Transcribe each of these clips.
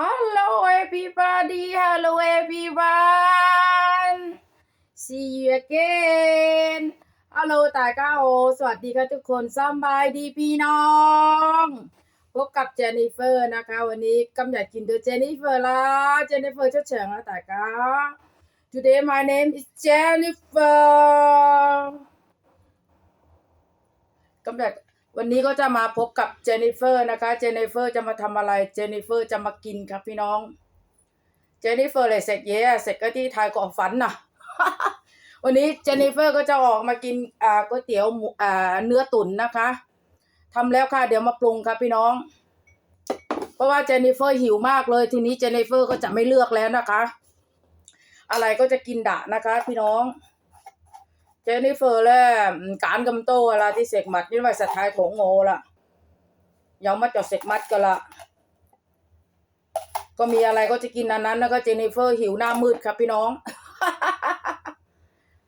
Hello everybody Hello everyone See you again Hello ตายก้าโอสวัสดีค่ะทุกคนสบายดีพี่น้อง พบกับเจนนิเฟอร์นะคะ วันนี้กำอยากกินเดอเจนนิเฟอร์ละเจนนิเฟอร์เจ้าเฉิงล้วตายก้า Today my name is Jennifer กำอยาก วันนี้ก็จะมาพบกับเจนิเฟอร์นะคะ เจนิเฟอร์จะมาทำอะไร เจนิเฟอร์จะมากินครับพี่น้อง เจนิเฟอร์เลยเสร็จเย่เสร็จก็ที่ทายก่อฝันนะวันนี้เจนิเฟอร์ก็จะออกมากินอ่าก๋วยเตี๋ยวหมูอ่าเนื้อตุ๋นนะคะทำแล้วค่ะ เดี๋ยวมาปรุงครับพี่น้อง เพราะว่าเจนิเฟอร์หิวมากเลย ทีนี้เจนนิเฟอร์ก็จะไม่เลือกแล้วนะคะ อะไรก็จะกินดะนะคะ พี่น้อง จนิเฟอร์และการกํโตละที่เสกมัดนี่ไว้สถายโถงโงละยังมัจอดเสกมัดก็ละ ก็มีอะไรก็จะกินอันนั้นแล้วก็เจนิเฟอร์หิวหน้ามืดครับพี่น้อง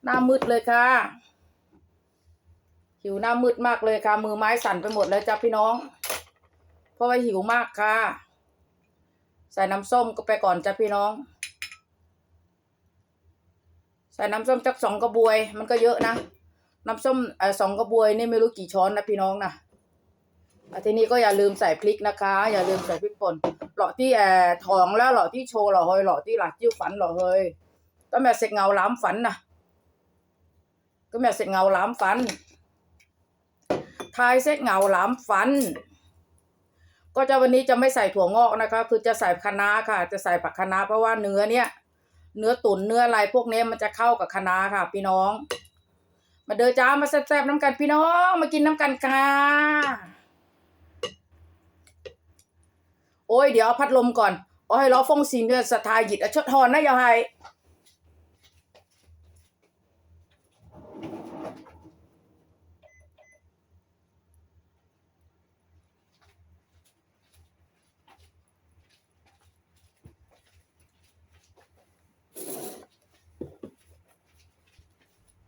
หน้ามืดเลยค่ะ หิวหน้ามืดมากเลยค่ะ มือไม้สั่นไปหมดเลยจ้ะพี่น้อง เพราะว่าหิวมากค่ะ ใส่น้ำส้มก็ไปก่อนจ้ะพี่น้อง ใส่น้ำส้มจักสองกระบวย มันก็เยอะนะน้ำส้มอสองกระบวยนี่ไม่รู้กี่ช้อนนะพี่น้องนะทีนี้ก็อย่าลืมใส่พริกนะคะ อย่าลืมใส่พริกป่นหล่อที่แออถองแล้วหล่อที่โชว์หล่อเฮยหล่อที่หลักจิ้วฝันหล่อเฮยก็แม่เสกเงาล้ำฝันนะก็แม่เสกเงาล้ำฝันทายเสกเงาล้ำฝัน ก็จะวันนี้จะไม่ใส่ถั่วงอกนะคะ คือจะใส่คะน้าค่ะ จะใส่ผักคะน้าเพราะว่าเนื้อเนี่ย เนื้อตุ๋นเนื้ออะไรพวกนี้มันจะเข้ากับคณะค่ะ พี่น้อง มาเดินจ้ามาแซ่บๆน้ำกันพี่น้องมากินน้ำกันค่ะโอ้ยเดี๋ยวพัดลมก่อนเอาให้ล้อฟงซินด้วยสไตล์หยิดอชดทอนนะยาวไฮ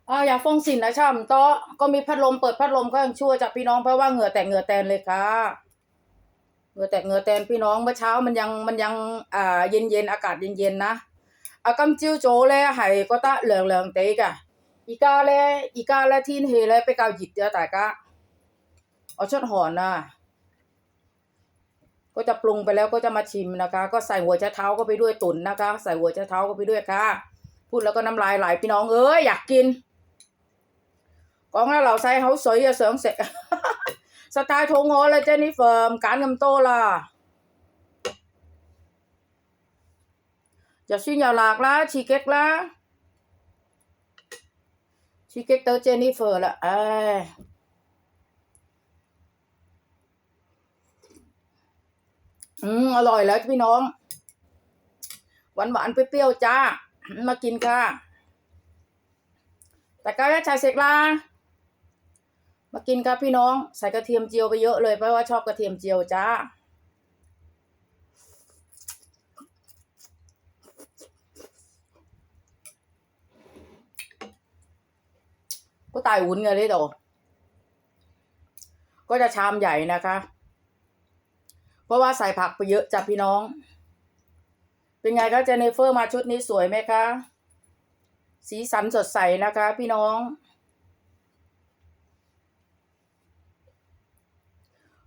อ๋ออยากฟงสินนะช่ำโต๊ะก็มีพัดลมเปิดพัดลมก็ยังชั่วจากพี่น้องเพราะว่าเหงื่อแตกเหงื่อแตนเลยค่ะเหงื่อแตกเหงื่อแตนพี่น้องเมื่อเช้ามันยังมันยังอ่าเย็นเย็นอากาศเย็นเย็นนะอากำจิ้วโจเลยไห่ก็ตะเหลืองเหลืองเตะกะอีกาแลอีกาแลทีนเฮแลไปกาวหยิดเดียวแต่ก็เอาชดหอนนะก็จะปรุงไปแล้วก็จะมาชิมนะคะ ก็ใส่หัวชะเท้าก็ไปด้วยตุนนะคะ ใส่หัวชะเท้าก็ไปด้วยค่ะ พูดแล้วก็น้ำลายไหลพี่น้องเอ้ยอยากกิน 讲啦，流晒口水啊，想食啊！实太肚饿啦，Jennifer 唔拣咁多啦。又酸又辣啦，刺激啦，刺激到 Jennifer 啦，唉。อืมอร่อยแล้วพี่น้อง หวานหวานๆเปรี้ยวๆจ้า มากินค่ะ แต่ก็ชายเสกลา มากินครับพี่น้องใส่กระเทียมเจียวไปเยอะเลยเพราะว่าชอบกระเทียมเจียวจ้าก็ตายอุ่นไงเลยโตก็จะชามใหญ่นะคะ เพราะว่าใส่ผักไปเยอะจ้ะพี่น้อง เป็นไงคะเจเนเฟอร์มาชุดนี้สวยไหมคะ สีสันสดใสนะคะ พี่น้อง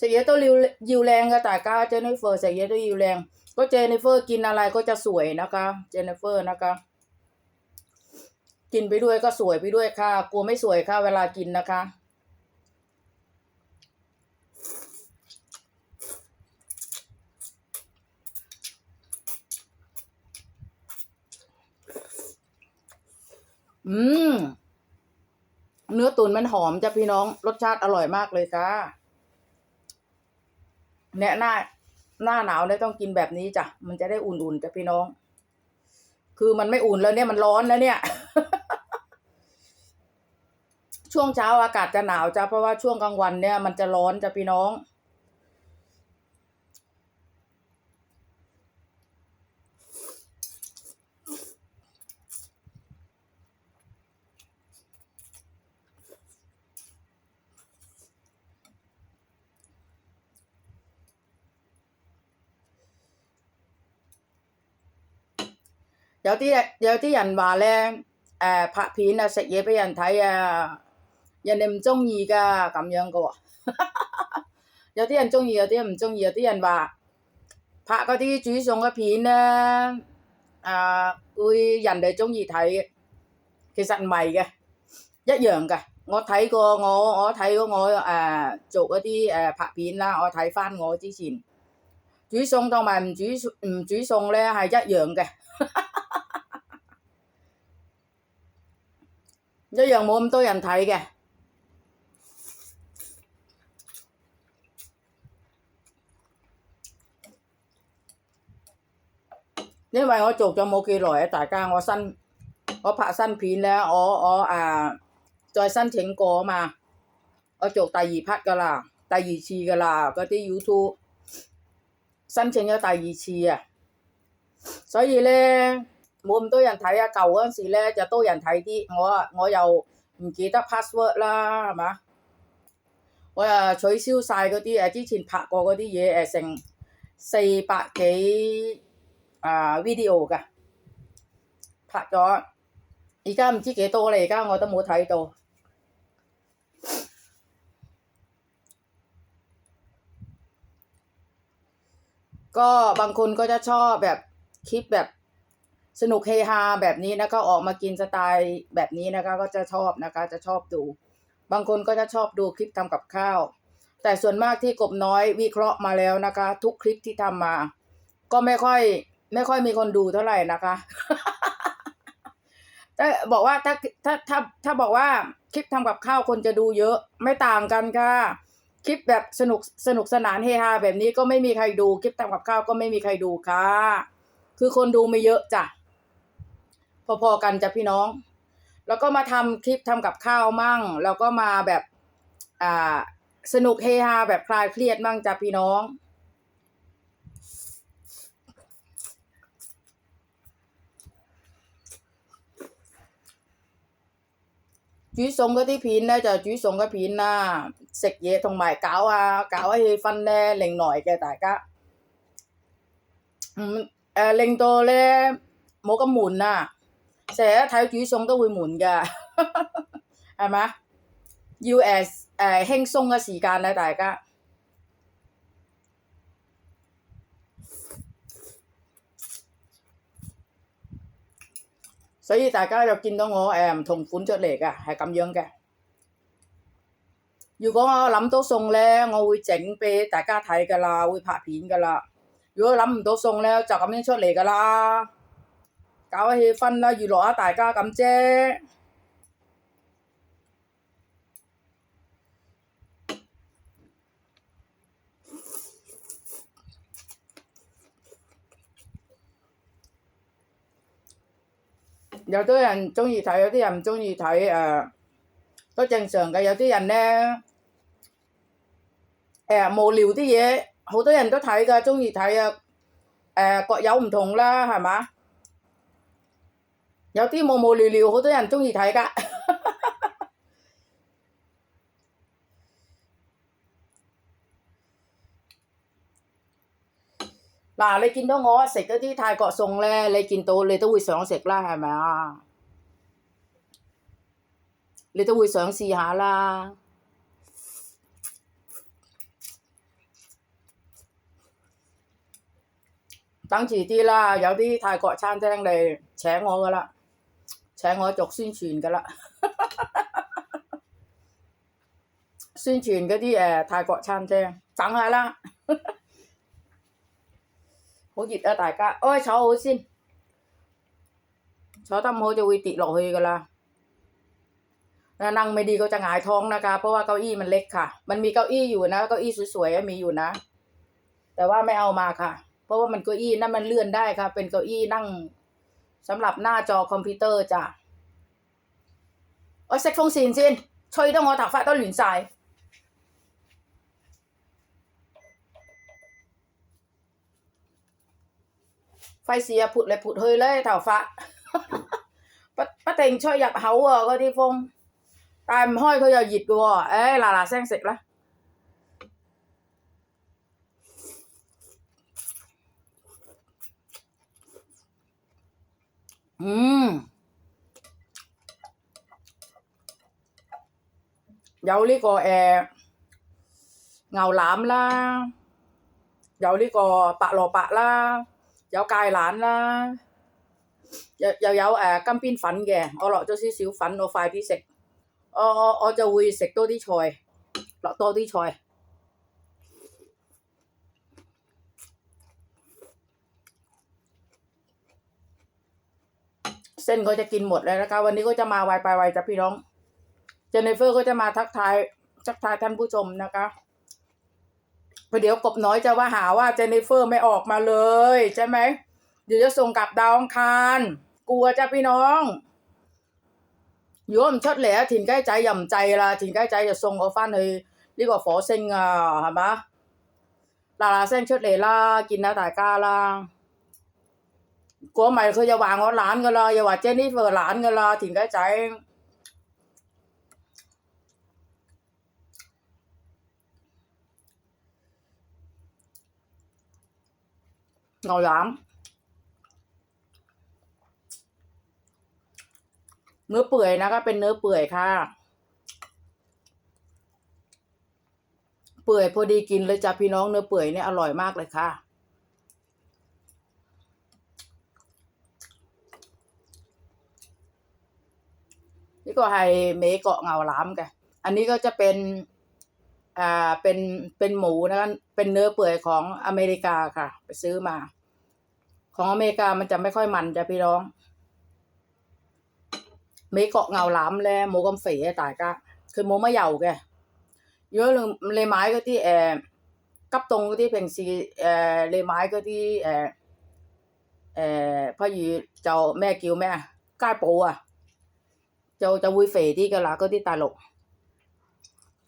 เซเยตัวยิวแรงกระต่ก้าเจนิเฟอร์เซเยตัวยิวแรง ก็เจนิเฟอร์กินอะไรก็จะสวยนะคะ เจนิเฟอร์นะคะ กินไปด้วยก็สวยไปด้วยค่ะ กลัวไม่สวยค่ะ เวลากินนะคะอืม เนื้อตุ๋นมันหอมจ้ะพี่น้อง รสชาติอร่อยมากเลยค่ะ เนี่ยหน้าหน้าหนาวเนี่ยต้องกินแบบนี้จ้ะ มันจะได้อุ่นๆจ้ะพี่น้อง คือมันไม่อุ่นแล้วเนี่ยมันร้อนแล้วเนี่ย ช่วงเช้าอากาศจะหนาวจ้ะเพราะว่าช่วงกลางวันเนี่ยมันจะร้อนจ้ะพี่น้อง 有啲人有啲人話咧，誒、拍片啊食嘢俾人睇啊，人哋唔中意噶咁樣噶喎、有啲人中意，有啲人唔中意，有啲人話拍嗰啲煮餸嘅片咧，啊會人哋中意睇嘅，其實唔係嘅，一樣嘅。我睇過我我睇過我誒、做嗰啲誒拍片啦，我睇翻我之前煮餸同埋唔煮唔煮餸咧係一樣嘅。 一樣冇咁多人睇嘅。因為我做咗冇幾耐啊，大家我新我拍新片咧，我我誒、啊再申請過啊嘛，我做第二 part 噶啦，第二次噶啦，嗰啲 YouTube 申請咗第二次啊，所以咧 冇咁多人睇啊，舊嗰陣時咧就多人睇啲，我啊我又唔記得 password 啦，係嘛？我又取消晒嗰啲誒之前拍過嗰啲嘢誒成四百幾啊 video 㗎，拍咗，而家唔知幾多啦，而家我都冇睇到。ก็บางคนก็จะชอบแบบคลิปแบบ สนุกเฮฮาแบบนี้นะคะออกมากินสไตล์แบบนี้นะคะ ก็จะชอบนะคะ จะชอบดู บางคนก็จะชอบดูคลิปทำกับข้าว แต่ส่วนมากที่กบน้อยวิเคราะห์มาแล้วนะคะ ทุกคลิปที่ทำมา ก็ไม่ค่อย ไม่ค่อยมีคนดูเท่าไหร่นะคะถ้าบอกว่าถ้าถ้าถ้าถ้าบอกว่าคลิปทำกับข้าวคนจะดูเยอะไม่ต่างกันค่ะคลิปแบบสนุกสนุกสนานเฮฮาแบบนี้ก็ไม่มีใครดู คลิปทำกับข้าวก็ไม่มีใครดูค่ะ คือคนดูไม่เยอะจ้ะ พอๆกันจะพี่น้อง แล้วก็มาทำคลิปทำกับข้าวมั่ง แล้วก็มาแบบอ่าสนุกเฮฮาแบบคลายเครียดมั่งจ้ะพี่น้อง จุ๋ยสงก็ที่พินนะจ้ะจุ๋ยสงก็พินนะเสกเยทองหมายกาวอะกาวเฮฟันแน่เหล่งหน่อยแกแต่ก็เออเล็งโตเลยโมกหมุนน่ะ 成日一睇煮餸都會悶噶，係咪？要誒誒、呃、輕鬆嘅時間啊，大家。所以大家就見到我誒唔同款出嚟嘅，係咁樣嘅。如果我諗到餸咧，我會整俾大家睇噶啦，會拍片噶啦。如果諗唔到餸咧，就咁樣出嚟噶啦， 搞下氣氛啦，娛樂下大家咁啫。有啲人中意睇，有啲人唔中意睇，誒、都正常嘅。有啲人咧，誒、無聊啲嘢，好多人都睇噶，中意睇啊。誒、各有唔同啦，係嘛？ 有啲無無聊聊，好多人中意睇噶。嗱，你見到我食嗰啲泰國餸咧，你見到你都會想食啦，係咪啊？你都會想試下啦。等遲啲啦，有啲泰國餐廳嚟請我噶啦， 请我做宣传噶啦，宣传嗰啲诶泰国餐厅，等下啦。好热啊！大家，哎，坐好先，坐得唔好就会跌落去噶啦。นั่งไม่ดีก็จะหงายท้องนะคะ เพราะว่าเก้าอี้มันเล็กค่ะ มันมีเก้าอี้อยู่นะ เก้าอี้สวยๆอะมีอยู่นะ แต่ว่าไม่เอามาค่ะ เพราะว่ามันเก้าอี้นั่นมันเลื่อนได้ค่ะ เป็นเก้าอี้นั่ง สำหรับหน้าจอคอมพิวเตอร์จ้ะเอ้เซ็กฟงซีนซินช่วยต้องอถักฟ้าต้นหลินทราไฟเสียผุดเลยผุดเฮยเลยถ่าฟ้าป้าเต็งช่วยอยากเฮาเออก็ที่ฟงตายห้อยเขาอยากหยิดกูอะเอ้ยลาลาแซงเสร็จแล้ว 有呢、個誒、呃牛腩啦，有呢個白蘿蔔啦，有芥蘭啦，又又有誒、呃金邊粉嘅，我落咗少少粉，我快啲食。我我我就會食多啲菜，落多啲菜。เส้นก็จะกินหมดแล้วนะคะ วันนี้ก็จะมาไวไปไวจ้ะพี่น้อง เจเนฟเฟอร์ก็จะมาทักทายทักทายท่านผู้ชมนะคะประเดี๋ยวกบน้อยจะว่าหาว่าเจเนฟเฟอร์ไม่ออกมาเลย ใช่ไหมเดี๋ยวจะส่งกลับดาวองคารกลัวจ้าพี่น้องโอมชดแหล่ถิ่นใกล้ใจย่ำใจละถิ่นใกล้ใจจะส่งเอฟันเลยดีกว่าฝอเซ็งอะเห็นไหมลาลาเส้นชดเหล่ากินนะตากาลากลัวใหม่เขาจะวางเอาหลานกันละอย่าว่าเจนี่เฟอร์หลานกันละถิ่นใกล้ใจ ปื่อยนะคะ เป็นเนื้อเปื่อยค่ะ เปื่อยพอดีกินเลยจ้ะพี่น้องเนื้อเปื่อยเนี่ยอร่อยมากเลยค่ะนี่ก็ให้เมเกาะเงาลามกันอันนี้ก็จะเป็น อ่า เป็น เป็นหมูนะคะ เป็นเนื้อเปื่อยของอเมริกาค่ะ ไปซื้อมา ของอเมริกามันจะไม่ค่อยมันจะพี่น้องเมเกาะเงาหลามและโมกํเสยตายก็คือโมมะเหยาแกเยอะเลยเลยไม้ก็ที่แอกับตรงก็ที่เป็นซีเออเลยไม้ก็ที่แอเออพ่อยีเจ้าแม่กิวแม่ก้าโปอะ เจ้าเจ้าวุยเฟที่กะลาก็ที่ตาหลก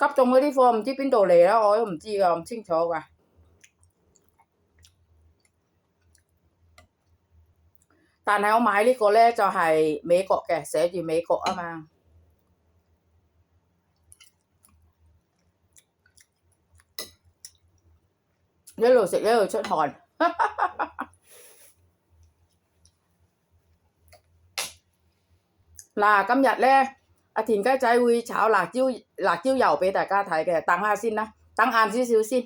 急凍嗰啲貨唔知邊度嚟啦，我都唔知噶，唔清楚噶。但係我買呢個咧就係、美國嘅，寫住美國啊嘛。一路食一路出汗。嗱，今日咧， อาถิ่นก็ใจวุยเฉาหลักจิ้วหลักจิ้วเหย่าไปแต่กล้าไทยแกตังห้าสิ้นนะตังอ่านซิซิวซิ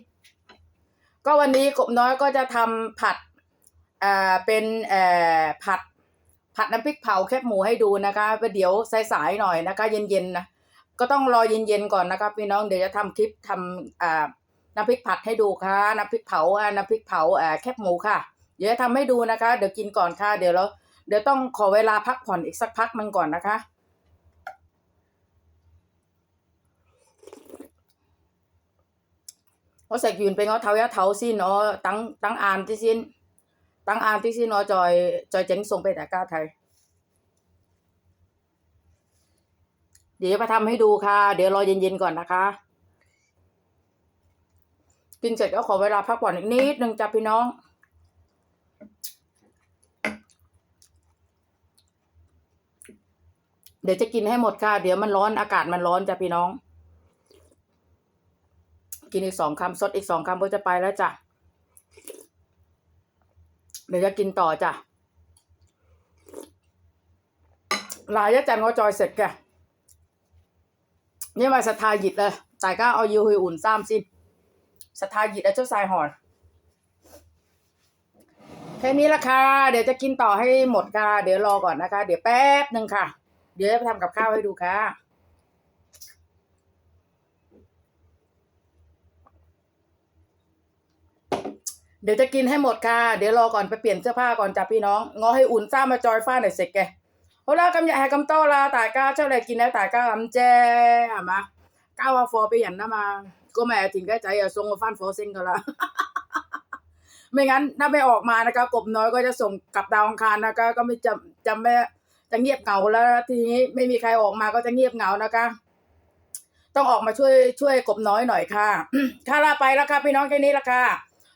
ก็วันนี้กบน้อยก็จะทำผัดเอ่อเป็นเอ่อผัด ผัดน้ำพริกเผาแคบหมูให้ดูนะคะเดี๋ยวสายๆหน่อยนะคะ เย็นๆนะก็ต้องรอเย็นๆก่อนนะคะพี่น้องเดี๋ยวจะทำคลิปทำอ่าน้ำพริกผัดให้ดูค่ะน้ำพริกเผาน้ำพริกเผาแคบหมูค่ะ เดี๋ยวจะาำให้ดูนะคะ เดี๋ยวกินก่อนค่ะ เดี๋ยวเราเดี๋ยวต้องขอเวลาพักผ่อนอีกสักพักมันก่อนนะคะ nó sẽ chuyển bên nó tháo giá tháo xin nó tăng tăng an tí xin tăng an tí xin nó rồi rồi tránh xuống bên đại ca thầy เดี๋ยวไปทำให้ดูค่ะ เดี๋ยวรอเย็นๆก่อนนะคะ กินเสร็จก็ขอเวลาพักผ่อนอีกนิดนึงจ้ะพี่น้อง เดี๋ยวจะกินให้หมดค่ะ เดี๋ยวมันร้อนอากาศมันร้อนจ้ะพี่น้อง กินอีกสองคำซดอีกสองคำก็จะไปแล้วจ้ะ เดี๋ยวจะกินต่อจ้ะหลายยะจันเขจอยเสร็จแกนี่มาสทาหยิดเลยแต่ก็เอายูฮุยอุ่นซ้ำสิสทายิดเอาชุดทรายหอนแค่นี้ละค่ะ เดี๋ยวจะกินต่อให้หมดค่ะ เดี๋ยวรอก่อนนะคะ เดี๋ยวแป๊บหนึ่งค่ะ เดี๋ยวจะไปทำกับข้าวให้ดูค่ะ เดี๋ยวจะกินให้หมดค่ะ เดี๋ยวรอก่อนไปเปลี่ยนเสื้อผ้าก่อนจ้ะพี่น้อง งอให้อุ่นซ่ามาจอยฟ้าหน่อยเสร็จแกโหรากำยาแหกกำโตลาตายก้าเจ้าแหลกินแล้วตายก้ากำแจอะมาก้าวฟอไปอย่างนั้มา ก็แม่ถึงใก้ใจอะทรงฟันฟอเซ็งเขละไม่งั้นถ้าไม่ออกมานะคะกบน้อยก็จะส่งกลับดาวอังคารนะคะ ก็ไม่จำจำไม่จะเงียบเหงาแล้วทีนี้ไม่มีใครออกมาก็จะเงียบเหงานะคะ ต้องออกมาช่วยช่วยกบน้อยหน่อยค่ะ ค่ะลาไปแล้วค่ะพี่น้องแค่นี้ละค่ะ